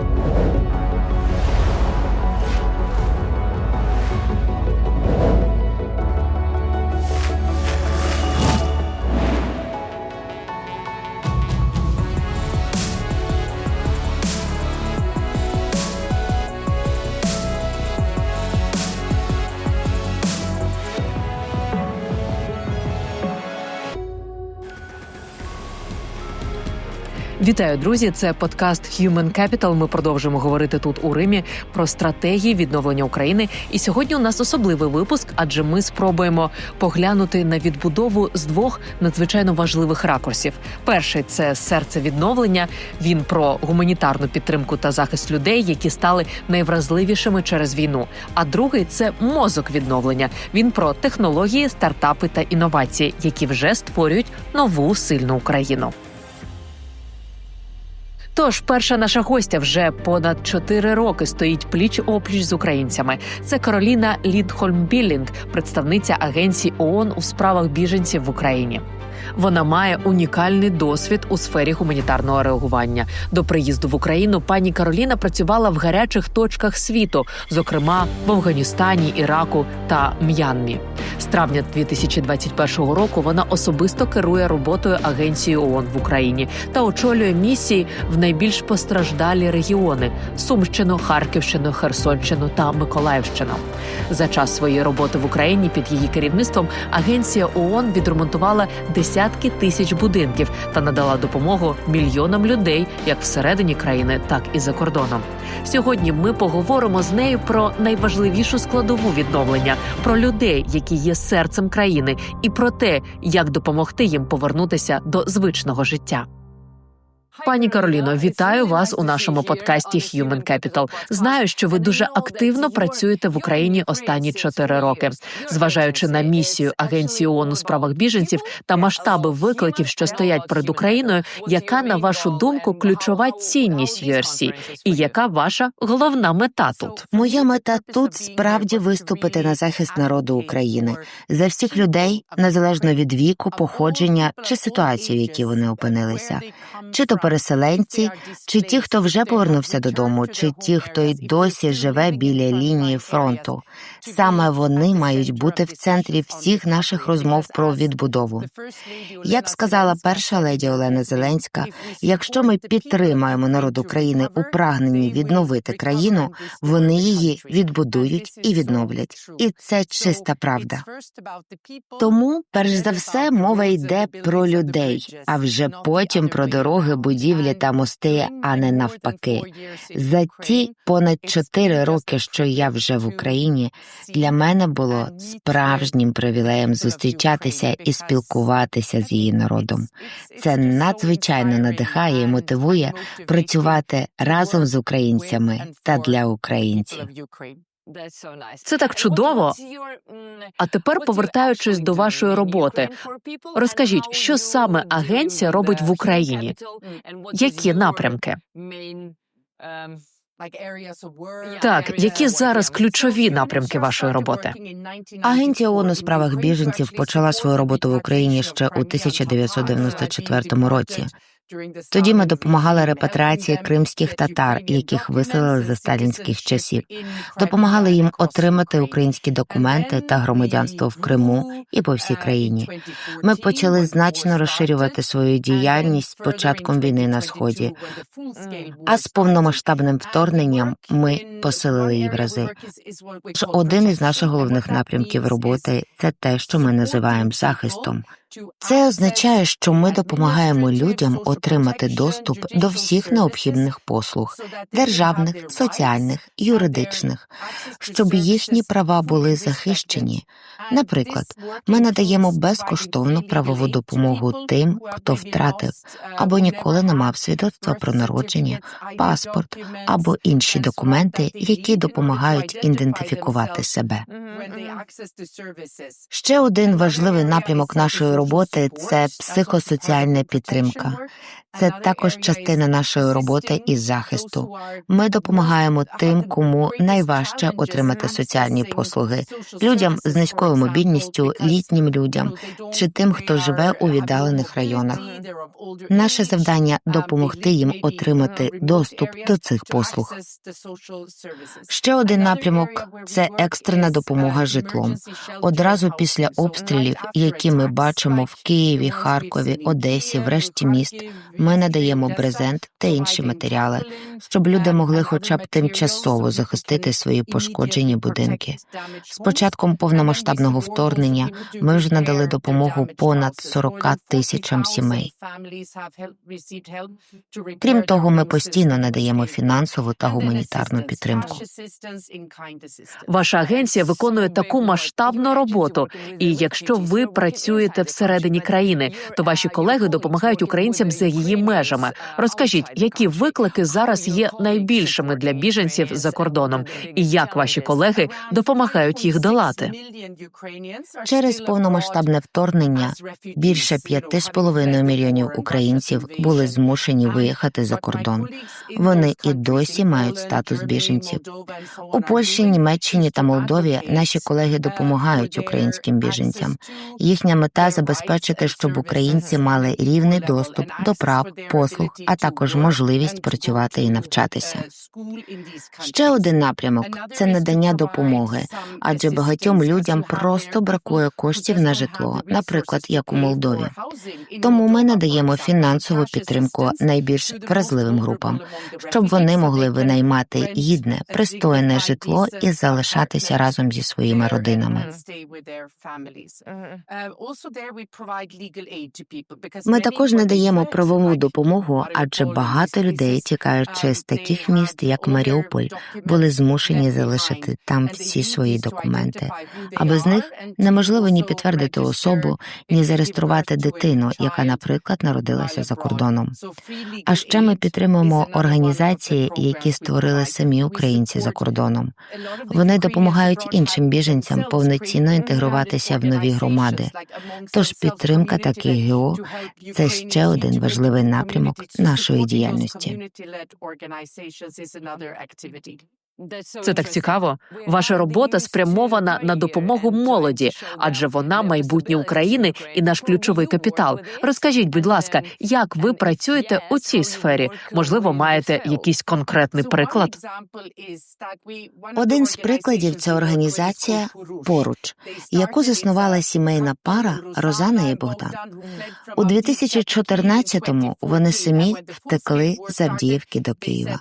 you Вітаю, друзі! Це подкаст Human Capital. Ми продовжуємо говорити тут у Римі про стратегії відновлення України. І сьогодні у нас особливий випуск, адже ми спробуємо поглянути на відбудову з двох надзвичайно важливих ракурсів. Перший це серце відновлення. Він про гуманітарну підтримку та захист людей, які стали найвразливішими через війну. А другий це мозок відновлення. Він про технології, стартапи та інновації, які вже створюють нову сильну Україну. Тож, перша наша гостя вже понад чотири роки стоїть пліч опліч з українцями. Це Кароліна Лідхольм Білінг, представниця агенції ООН у справах біженців в Україні. Вона має унікальний досвід у сфері гуманітарного реагування. До приїзду в Україну пані Кароліна працювала в гарячих точках світу, зокрема в Афганістані, Іраку та М'янмі. Травня 2021 року вона особисто керує роботою агенції ООН в Україні та очолює місії в найбільш постраждалі регіони: Сумщину, Харківщину, Херсонщину та Миколаївщину. За час своєї роботи в Україні під її керівництвом агенція ООН відремонтувала десятки тисяч будинків та надала допомогу мільйонам людей як всередині країни, так і за кордоном. Сьогодні ми поговоримо з нею про найважливішу складову відновлення, про людей, які є серцем країни, і про те, як допомогти їм повернутися до звичного життя. Пані Кароліно, вітаю вас у нашому подкасті Human Capital. Знаю, що ви дуже активно працюєте в Україні останні чотири роки. Зважаючи на місію Агенції ООН у справах біженців та масштаби викликів, що стоять перед Україною, яка на вашу думку ключова цінність URC? і яка ваша головна мета тут? Моя мета тут справді виступити на захист народу України за всіх людей, незалежно від віку, походження чи ситуації, в якій вони опинилися, чи то переселенці, чи ті, хто вже повернувся додому, чи ті, хто й досі живе біля лінії фронту. Саме вони мають бути в центрі всіх наших розмов про відбудову. Як сказала перша леді Олена Зеленська, якщо ми підтримаємо народ України у прагненні відновити країну, вони її відбудують і відновлять, і це чиста правда. Тому, перш за все, мова йде про людей, а вже потім про дороги, будівлі та мости, а не навпаки. За ті понад чотири роки, що я вже в Україні, для мене було справжнім привілеєм зустрічатися і спілкуватися з її народом. Це надзвичайно надихає і мотивує працювати разом з українцями та для українців. Це так чудово. А тепер, повертаючись до вашої роботи, розкажіть, що саме агенція робить в Україні? Які напрямки? Так, які зараз ключові напрямки вашої роботи? Агенція ООН у справах біженців почала свою роботу в Україні ще у 1994 році. Тоді ми допомагали репатріації кримських татар, яких виселили за сталінських часів, допомагали їм отримати українські документи та громадянство в Криму і по всій країні. Ми почали значно розширювати свою діяльність з початком війни на сході. А з повномасштабним вторгненням ми посилили її в рази. Тож один із наших головних напрямків роботи це те, що ми називаємо захистом. Це означає, що ми допомагаємо людям отримати доступ до всіх необхідних послуг державних, соціальних, юридичних, щоб їхні права були захищені. Наприклад, ми надаємо безкоштовну правову допомогу тим, хто втратив або ніколи не мав свідоцтва про народження, паспорт або інші документи, які допомагають ідентифікувати себе. Ще один важливий напрямок нашої роботи це психосоціальна підтримка. Це також частина нашої роботи із захисту. Ми допомагаємо тим, кому найважче отримати соціальні послуги, людям з низькою мобільністю, літнім людям чи тим, хто живе у віддалених районах. Наше завдання допомогти їм отримати доступ до цих послуг. Ще один напрямок це екстрена допомога житлом. Одразу після обстрілів, які ми бачимо в Києві, Харкові, Одесі, врешті міст, ми надаємо брезент та інші матеріали, щоб люди могли хоча б тимчасово захистити свої пошкоджені будинки. З початком повномасштабного вторгнення ми вже надали допомогу понад 40 тисячам сімей. Крім того, ми постійно надаємо фінансову та гуманітарну підтримку. Ваша агенція виконує таку масштабну роботу. І якщо ви працюєте всередині країни, то ваші колеги допомагають українцям за її межами. Розкажіть, які виклики зараз є найбільшими для біженців за кордоном, і як ваші колеги допомагають їх долати? Через повномасштабне вторгнення більше п'яти з половиною мільйонів українців були змушені виїхати за кордон. Вони і досі мають статус біженців. У Польщі, Німеччині та Молдові наші колеги допомагають українським біженцям. Їхня мета забезпечити, щоб українці мали рівний доступ до прав, послуг, а також можливість працювати і навчатися. Ще один напрямок це надання допомоги, адже багатьом людям просто бракує коштів на житло, наприклад, як у Молдові. Тому ми надаємо фінансову підтримку найбільш вразливим групам, щоб вони могли винаймати гідне, пристойне житло і залишатися разом зі своїми родинами. Ми також надаємо правову допомогу, адже багато людей, тікаючи з таких міст, як Маріуполь, були змушені залишити там всі свої документи. А без них неможливо ні підтвердити особу, ні зареєструвати дитину, яка, наприклад, народилася за кордоном. А ще ми підтримуємо організації, які створили самі українці за кордоном. Вони допомагають іншим біженцям повноцінно інтегруватися в нові громади. Тож підтримка таких ГО – це ще один важливий напрямок нашої діяльності. Це так цікаво. Ваша робота спрямована на допомогу молоді, адже вона майбутнє України і наш ключовий капітал. Розкажіть, будь ласка, як ви працюєте у цій сфері? Можливо, маєте якийсь конкретний приклад? Один з прикладів це організація поруч, яку заснувала сімейна пара Розана і Богдан. У 2014-му вони самі втекли з Авдіївки до Києва.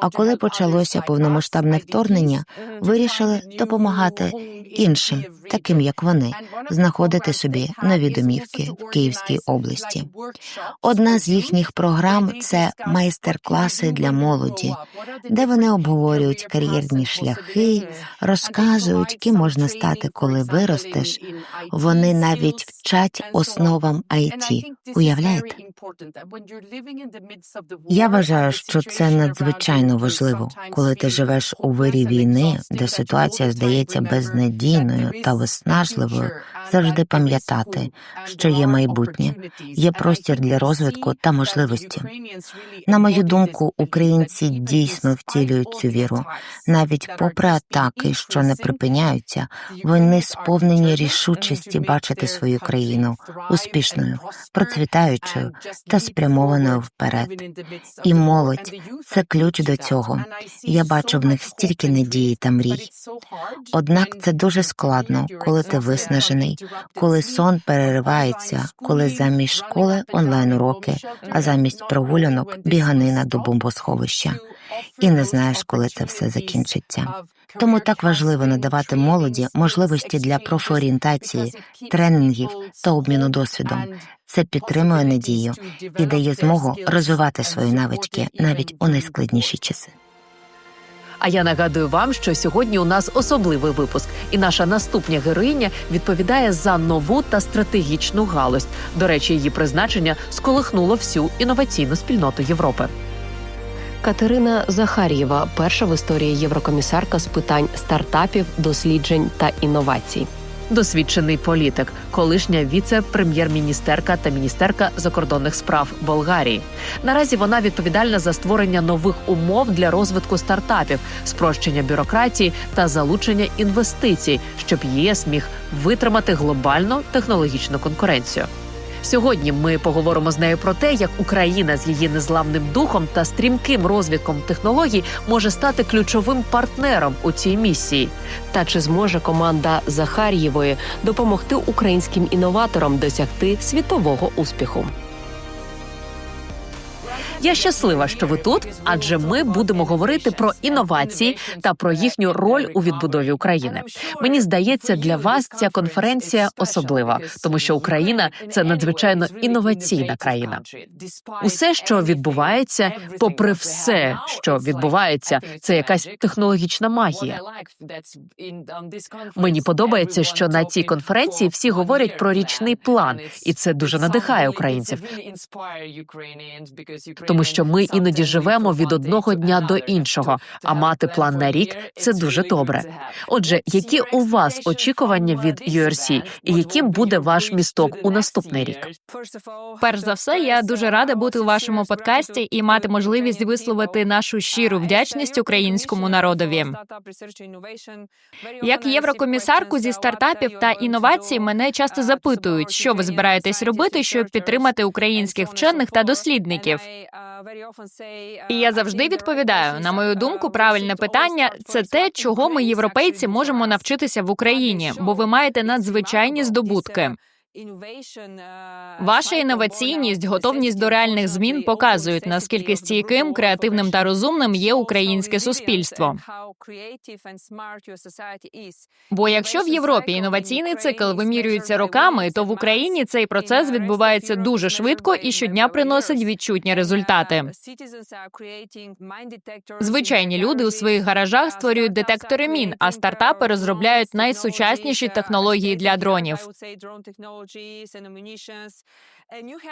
А коли почалося повномасштабне вторгнення, вирішили допомагати іншим, таким як вони, знаходити собі нові домівки в Київській області. Одна з їхніх програм це майстер-класи для молоді, де вони обговорюють кар'єрні шляхи, розказують, ким можна стати, коли виростеш. Вони навіть вчать основам IT. Уявляєте? Я вважаю, що це надзвичайно важливо, коли ти живеш у вирі війни, де ситуація здається безнадійною та виснажливою. Завжди пам'ятати, що є майбутнє, є простір для розвитку та можливості. На мою думку, українці дійсно втілюють цю віру, навіть попри атаки, що не припиняються, вони сповнені рішучості бачити свою країну успішною, процвітаючою та спрямованою вперед. І молодь це ключ до цього. Я бачу в них стільки надії та мрій. Однак це дуже складно, коли ти виснажений, коли сон переривається, коли замість школи онлайн уроки, а замість прогулянок біганина до бомбосховища. І не знаєш, коли це все закінчиться. Тому так важливо надавати молоді можливості для профорієнтації, тренінгів та обміну досвідом. Це підтримує надію і дає змогу розвивати свої навички навіть у найскладніші часи. А я нагадую вам, що сьогодні у нас особливий випуск, і наша наступня героїня відповідає за нову та стратегічну галузь. До речі, її призначення сколихнуло всю інноваційну спільноту Європи. Катерина Захар'єва, перша в історії єврокомісарка з питань стартапів, досліджень та інновацій. Досвідчений політик, колишня віце-прем'єр-міністерка та міністерка закордонних справ Болгарії. Наразі вона відповідальна за створення нових умов для розвитку стартапів, спрощення бюрократії та залучення інвестицій, щоб ЄС міг витримати глобальну технологічну конкуренцію. Сьогодні ми поговоримо з нею про те, як Україна з її незламним духом та стрімким розвитком технологій може стати ключовим партнером у цій місії. Та чи зможе команда Захар'євої допомогти українським інноваторам досягти світового успіху? Я щаслива, що ви тут, адже ми будемо говорити про інновації та про їхню роль у відбудові України. Мені здається, для вас ця конференція особлива, тому що Україна це надзвичайно інноваційна країна. Усе, що відбувається, попри все, що відбувається, це якась технологічна магія. Мені подобається, що на цій конференції всі говорять про річний план, і це дуже надихає українців. Тому що ми іноді живемо від одного дня до іншого, а мати план на рік це дуже добре. Отже, які у вас очікування від URC і яким буде ваш місток у наступний рік? Перш за все, я дуже рада бути у вашому подкасті і мати можливість висловити нашу щиру вдячність українському народові. Як єврокомісарку зі стартапів та інновацій, мене часто запитують, що ви збираєтесь робити, щоб підтримати українських вчених та дослідників. І я завжди відповідаю: на мою думку, правильне питання це те, чого ми, європейці, можемо навчитися в Україні, бо ви маєте надзвичайні здобутки. Ваша інноваційність, готовність до реальних змін показують наскільки стійким, креативним та розумним є українське суспільство. Бо якщо в Європі інноваційний цикл вимірюється роками, то в Україні цей процес відбувається дуже швидко і щодня приносить відчутні результати. Звичайні люди у своїх гаражах створюють детектори мін, а стартапи розробляють найсучасніші технології для дронів.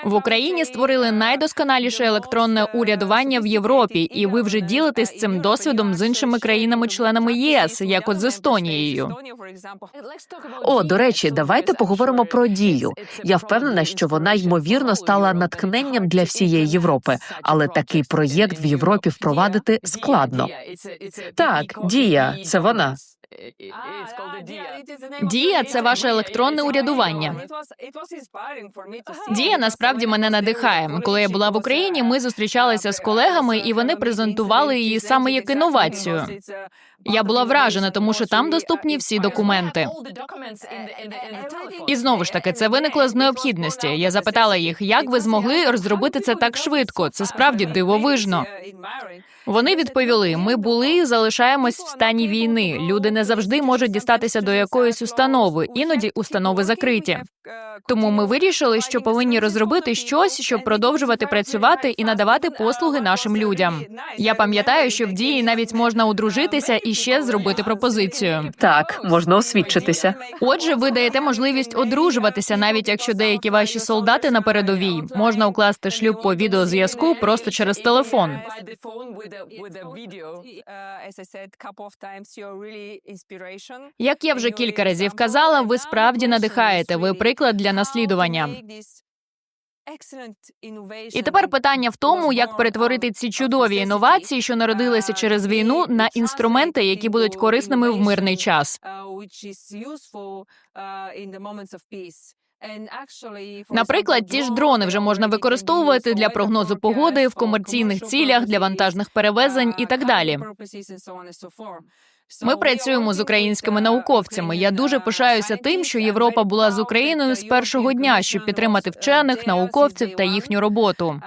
В Україні створили найдосконаліше електронне урядування в Європі, і ви вже ділитесь цим досвідом з іншими країнами-членами ЄС, як от з Естонією. О, до речі, давайте поговоримо про дію. Я впевнена, що вона ймовірно стала натхненням для всієї Європи, але такий проєкт в Європі впровадити складно. Так, дія це вона. Дія це ваше електронне урядування. Дія насправді мене надихає. Коли я була в Україні, ми зустрічалися з колегами, і вони презентували її саме як інновацію. Я була вражена, тому що там доступні всі документи. І знову ж таки, це виникло з необхідності. Я запитала їх, як ви змогли розробити це так швидко. Це справді дивовижно. Вони відповіли: ми були і залишаємось в стані війни. Люди не завжди можуть дістатися до якоїсь установи, іноді установи закриті. Тому ми вирішили, що повинні розробити щось, щоб продовжувати працювати і надавати послуги нашим людям. Я пам'ятаю, що в дії навіть можна одружитися і ще зробити пропозицію. Так, можна освідчитися. Отже, ви даєте можливість одружуватися, навіть якщо деякі ваші солдати на передовій можна укласти шлюб по відеозв'язку просто через телефон. Як я вже кілька разів казала, ви справді надихаєте. Ви приклад для наслідування. І тепер питання в тому, як перетворити ці чудові інновації, що народилися через війну, на інструменти, які будуть корисними в мирний час. Наприклад, ті ж дрони вже можна використовувати для прогнозу погоди в комерційних цілях, для вантажних перевезень і так далі. Ми працюємо з українськими науковцями. Я дуже пишаюся тим, що Європа була з Україною з першого дня, щоб підтримати вчених, науковців та їхню роботу.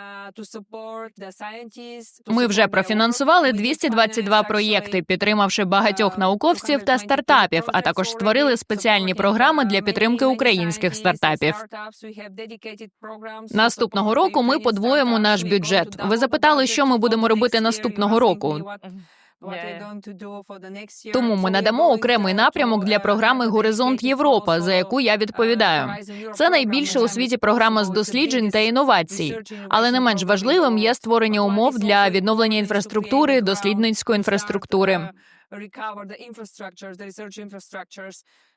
Ми вже профінансували 222 проєкти, підтримавши багатьох науковців та стартапів, а також створили спеціальні програми для підтримки українських стартапів. Наступного року ми подвоїмо наш бюджет. Ви запитали, що ми будемо робити наступного року. Тому ми надамо окремий напрямок для програми Горизонт Європа, за яку я відповідаю. Це найбільша у світі програма з досліджень та інновацій. Але не менш важливим є створення умов для відновлення інфраструктури, дослідницької інфраструктури.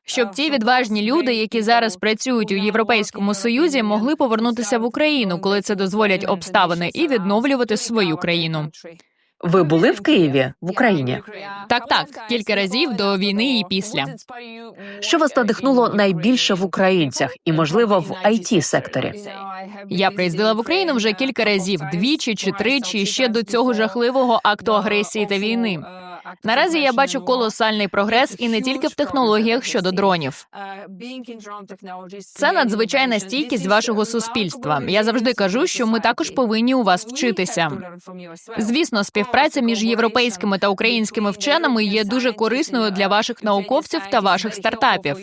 Щоб ті відважні люди, які зараз працюють у Європейському Союзі, могли повернутися в Україну, коли це дозволять обставини, і відновлювати свою країну. Ви були в Києві в Україні? Так, так, кілька разів до війни і після. Що вас надихнуло найбільше в українцях і, можливо, в it секторі? Я приїздила в Україну вже кілька разів, двічі чи тричі ще до цього жахливого акту агресії та війни. Наразі я бачу колосальний прогрес і не тільки в технологіях щодо дронів. Це надзвичайна стійкість вашого суспільства. Я завжди кажу, що ми також повинні у вас вчитися. Звісно, співпраця між європейськими та українськими вченими є дуже корисною для ваших науковців та ваших стартапів.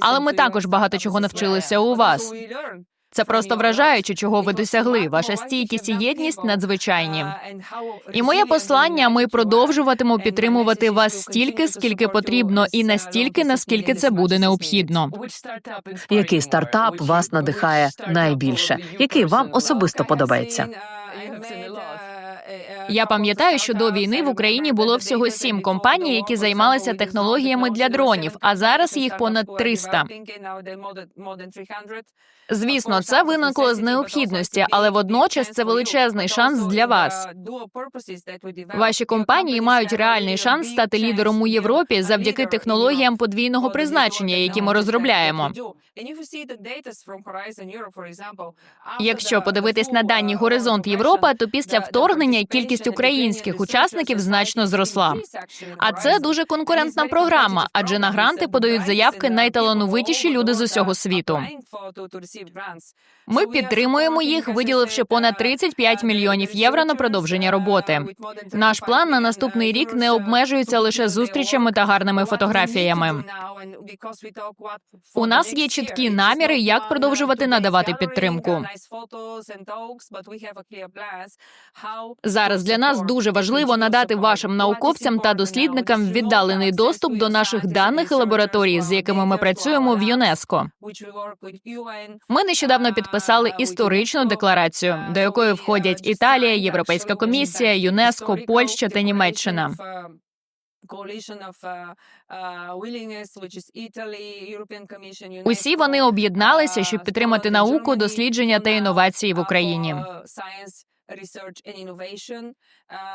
Але ми також багато чого навчилися у вас. Це просто вражаюче, чого ви досягли. Ваша стійкість і єдність надзвичайні. І моє послання: ми продовжуватимемо підтримувати вас стільки, скільки потрібно, і настільки, наскільки це буде необхідно. Який стартап вас надихає найбільше? Який вам особисто подобається? Я пам'ятаю, що до війни в Україні було всього сім компаній, які займалися технологіями для дронів, а зараз їх понад 300. Звісно, це виникло з необхідності, але водночас це величезний шанс для вас. Ваші компанії мають реальний шанс стати лідером у Європі завдяки технологіям подвійного призначення, які ми розробляємо. Якщо подивитись на дані Горизонт Європа, то після вторгнення кількість українських учасників значно зросла. А це дуже конкурентна програма, адже на гранти подають заявки найталановитіші люди з усього світу. Ми підтримуємо їх, виділивши понад 35 мільйонів євро на продовження роботи. Наш план на наступний рік не обмежується лише зустрічами та гарними фотографіями. У нас є чіткі наміри, як продовжувати надавати підтримку. Зараз для нас дуже важливо надати вашим науковцям та дослідникам віддалений доступ до наших даних і лабораторій, з якими ми працюємо в ЮНЕСКО. Ми нещодавно підписали історичну декларацію, до якої входять Італія, Європейська комісія, ЮНЕСКО, Польща та Німеччина. Усі вони об'єдналися, щоб підтримати науку, дослідження та інновації в Україні.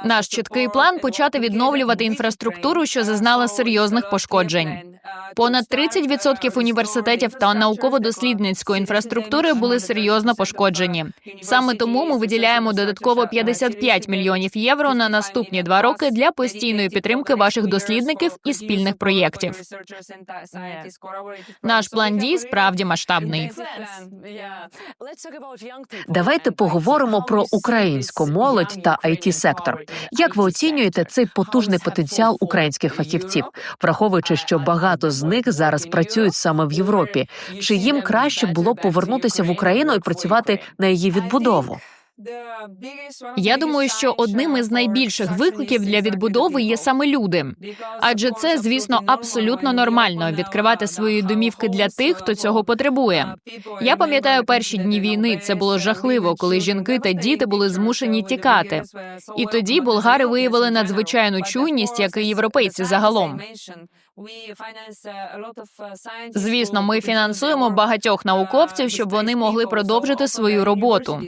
Наш чіткий план почати відновлювати інфраструктуру, що зазнала серйозних пошкоджень. Понад 30% університетів та науково-дослідницької інфраструктури були серйозно пошкоджені. Саме тому ми виділяємо додатково 55 мільйонів євро на наступні два роки для постійної підтримки ваших дослідників і спільних проєктів. Наш план дій справді масштабний. Давайте поговоримо про українську молодь та it сектор. Як ви оцінюєте цей потужний потенціал українських фахівців, враховуючи, що багато з них зараз працюють саме в Європі? Чи їм краще було б повернутися в Україну і працювати на її відбудову? Я думаю, що одним із найбільших викликів для відбудови є саме люди. Адже це, звісно, абсолютно нормально відкривати свої домівки для тих, хто цього потребує. Я пам'ятаю перші дні війни. Це було жахливо, коли жінки та діти були змушені тікати. І тоді болгари виявили надзвичайну чуйність, як і європейці загалом. Звісно, ми фінансуємо багатьох науковців, щоб вони могли продовжити свою роботу.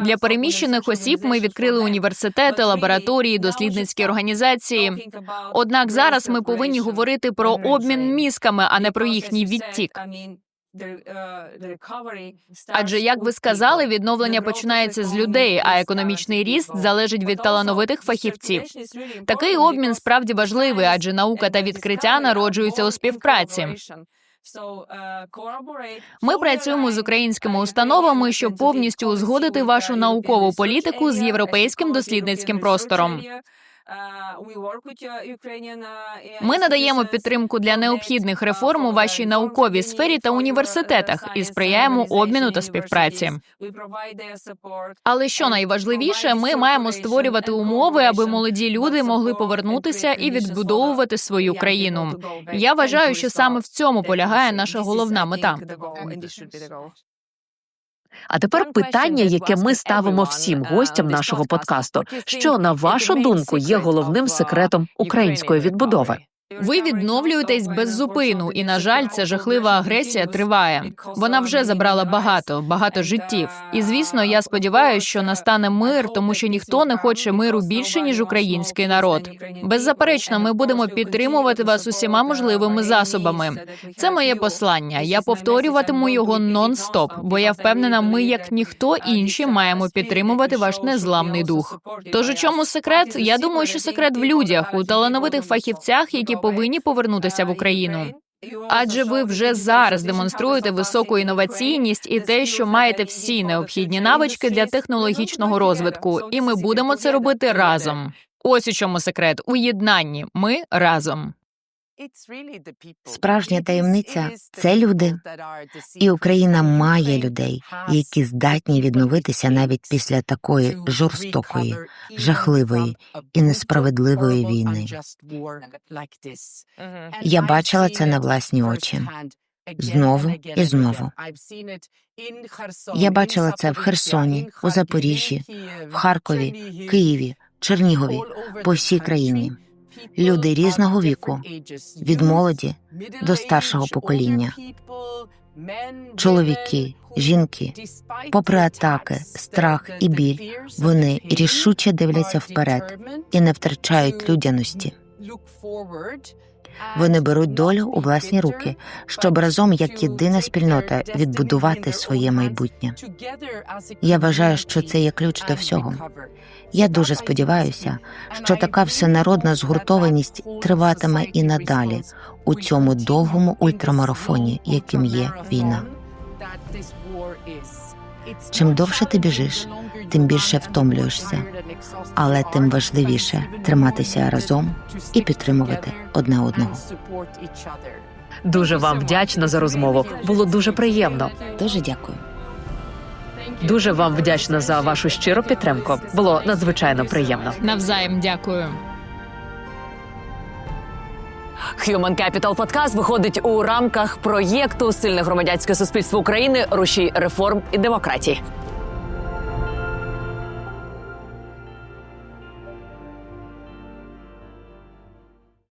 Для переміщених осіб ми відкрили університети, лабораторії, дослідницькі організації. Однак зараз ми повинні говорити про обмін мізками, а не про їхній відтік. Адже, як ви сказали, відновлення починається з людей, а економічний ріст залежить від талановитих фахівців. Такий обмін справді важливий, адже наука та відкриття народжуються у співпраці. Ми працюємо з українськими установами, щоб повністю узгодити вашу наукову політику з європейським дослідницьким простором. Ми надаємо підтримку для необхідних реформ у вашій науковій сфері та університетах і сприяємо обміну та співпраці. Але що найважливіше, ми маємо створювати умови, аби молоді люди могли повернутися і відбудовувати свою країну. Я вважаю, що саме в цьому полягає наша головна мета. А тепер питання, яке ми ставимо всім гостям нашого подкасту: що на вашу думку є головним секретом української відбудови? Ви відновлюєтесь без зупину, і на жаль, ця жахлива агресія триває. Вона вже забрала багато, багато життів. І звісно, я сподіваюся, що настане мир, тому що ніхто не хоче миру більше ніж український народ. Беззаперечно, ми будемо підтримувати вас усіма можливими засобами. Це моє послання. Я повторюватиму його нон-стоп, бо я впевнена, ми, як ніхто інші, маємо підтримувати ваш незламний дух. Тож у чому секрет? Я думаю, що секрет в людях, у талановитих фахівцях, які повинні повернутися в Україну. Адже ви вже зараз демонструєте високу інноваційність і те, що маєте всі необхідні навички для технологічного розвитку, і ми будемо це робити разом. Ось у чому секрет у єднанні. Ми разом. Справжня таємниця це люди. І Україна має людей, які здатні відновитися навіть після такої жорстокої, жахливої і несправедливої війни. Я бачила це на власні очі. Знову і знову. Я бачила це в Херсоні, у Запоріжжі, в Харкові, Києві, Чернігові, по всій країні. Люди різного віку, від молоді до старшого покоління, чоловіки, жінки, попри атаки, страх і біль, вони рішуче дивляться вперед і не втрачають людяності. Вони беруть долю у власні руки, щоб разом як єдина спільнота відбудувати своє майбутнє. Я вважаю, що це є ключ до всього. Я дуже сподіваюся, що така всенародна згуртованість триватиме і надалі у цьому довгому ультрамарафоні, яким є війна. Чим довше ти біжиш, тим більше втомлюєшся, але тим важливіше триматися разом і підтримувати одне одного. Дуже вам вдячна за розмову. Було дуже приємно. Дуже дякую. Дуже вам вдячна за вашу щиру підтримку. Було надзвичайно приємно. Навзаєм дякую. Human Capital Podcast виходить у рамках проєкту Сильне громадянське суспільство України рушій реформ і демократії.